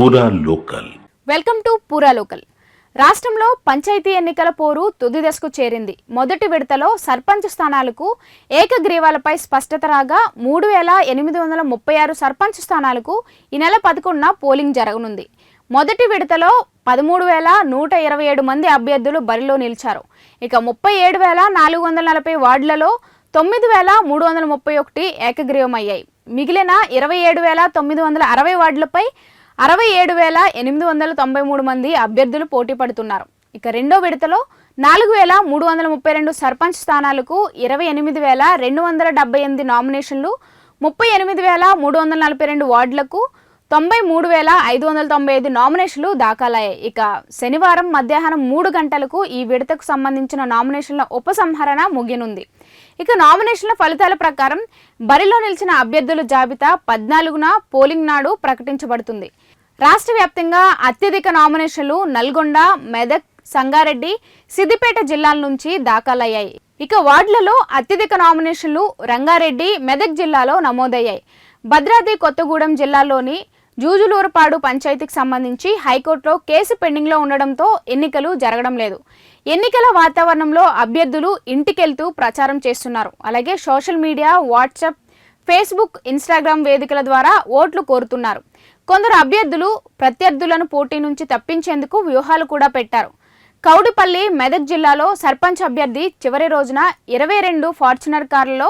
Pura local welcome to Pura local రాష్ట్రంలో పంచాయతీ ఎన్నికల పోరు తుది దశకు చేరింది. మొదటి విడతలో సర్పంచ్ స్థానాలకు ఏకగ్రీవాలపై స్పష్టత రాగా మూడు వేల ఎనిమిది వందల ముప్పై ఆరు సర్పంచ్ స్థానాలకు ఈ నెల పదకొండున పోలింగ్ జరగనుంది. మొదటి విడతలో పదమూడు వేల నూట ఇరవై ఏడు మంది అభ్యర్థులు బరిలో నిలిచారు. ఇక ముప్పై ఏడు వేల నాలుగు వందల నలభై వార్డులలో తొమ్మిది వేల మూడు వందల ముప్పై ఒకటి ఏకగ్రీవమయ్యాయి. మిగిలిన ఇరవై ఏడు వేల తొమ్మిది వందల అరవై వార్డులపై అరవై ఏడు వేల ఎనిమిది వందల తొంభై మూడు మంది అభ్యర్థులు పోటీ పడుతున్నారు. ఇక రెండో విడతలో నాలుగు వేల మూడు వందల ముప్పై రెండు సర్పంచ్ స్థానాలకు ఇరవై ఎనిమిది వేల రెండు వందల డెబ్బై ఎనిమిది నామినేషన్లు ముప్పై ఎనిమిది వేల మూడు వందల నలభై రెండు వార్డులకు తొంభై మూడు వేల ఐదు వందల తొంభై ఐదు నామినేషన్లు దాఖలయ్యాయి. ఇక శనివారం మధ్యాహ్నం మూడు గంటలకు ఈ విడతకు సంబంధించిన నామినేషన్ల ఉపసంహరణ ముగినుంది ఇక నామినేషన్ల ఫలితాల ప్రకారం బరిలో నిలిచిన అభ్యర్థుల జాబితా పద్నాలుగున పోలింగ్ నాడు ప్రకటించబడుతుంది. రాష్ట్ర వ్యాప్తంగా అత్యధిక నామినేషన్లు నల్గొండ మెదక్ సంగారెడ్డి సిద్దిపేట జిల్లాల నుంచి దాఖలయ్యాయి. ఇక వార్డులలో అత్యధిక నామినేషన్లు రంగారెడ్డి మెదక్ జిల్లాలో నమోదయ్యాయి. భద్రాద్రి కొత్తగూడెం జిల్లాలోని జూజులూరుపాడు పంచాయతీకి సంబంధించి హైకోర్టులో కేసు పెండింగ్లో ఉండడంతో ఎన్నికలు జరగడం లేదు. ఎన్నికల వాతావరణంలో అభ్యర్థులు ఇంటికెళ్తూ ప్రచారం చేస్తున్నారు. అలాగే social media WhatsApp Facebook Instagram వేదికల ద్వారా ఓట్లు కోరుతున్నారు. కొందరు అభ్యర్థులు ప్రత్యర్థులను పోటీ నుంచి తప్పించేందుకు వ్యూహాలు కూడా పెట్టారు. కౌడిపల్లి మెదక్ జిల్లాలో సర్పంచ్ అభ్యర్థి చివరి రోజున ఇరవై రెండు ఫార్చునర్ కార్లలో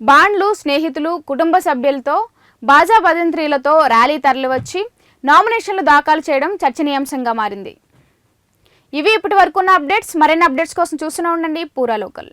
బాండ్లు స్నేహితులు కుటుంబ సభ్యులతో బాజా భజంత్రీలతో ర్యాలీ తరలివచ్చి నామినేషన్లు దాఖలు చేయడం చర్చనీయాంశంగా మారింది. ఇవి ఇప్పటి వరకు ఉన్న అప్డేట్స్. మరిన్ని అప్డేట్స్ కోసం చూస్తూనే ఉండండి. పూరా లోకల్.